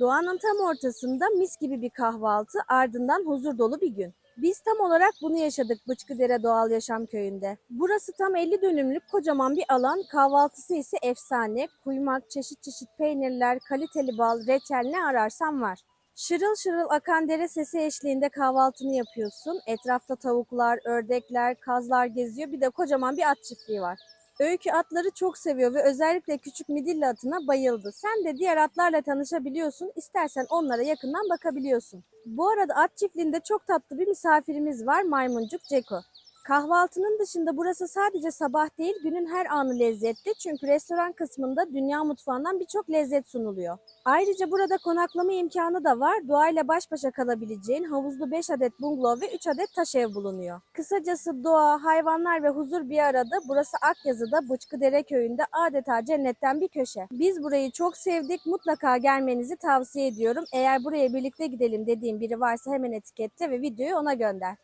Doğanın tam ortasında mis gibi bir kahvaltı, ardından huzur dolu bir gün. Biz tam olarak bunu yaşadık Bıçkıdere Doğal Yaşam Köyü'nde. Burası tam 50 dönümlük kocaman bir alan, kahvaltısı ise efsane. Kuymak, çeşit çeşit peynirler, kaliteli bal, reçel ne ararsan var. Şırıl şırıl akan dere sesi eşliğinde kahvaltını yapıyorsun. Etrafta tavuklar, ördekler, kazlar geziyor. Bir de kocaman bir at çiftliği var. Öykü atları çok seviyor ve özellikle küçük midilli atına bayıldı. Sen de diğer atlarla tanışabiliyorsun. İstersen onlara yakından bakabiliyorsun. Bu arada at çiftliğinde çok tatlı bir misafirimiz var maymuncuk Ceko. Kahvaltının dışında burası sadece sabah değil günün her anı lezzetli çünkü restoran kısmında dünya mutfağından birçok lezzet sunuluyor. Ayrıca burada konaklama imkanı da var. Doğayla baş başa kalabileceğin havuzlu 5 adet bungalov ve 3 adet taş ev bulunuyor. Kısacası doğa, hayvanlar ve huzur bir arada. Burası Akyazı'da Bıçkıdere köyünde adeta cennetten bir köşe. Biz burayı çok sevdik. Mutlaka gelmenizi tavsiye ediyorum. Eğer buraya birlikte gidelim dediğim biri varsa hemen etiketle ve videoyu ona gönder.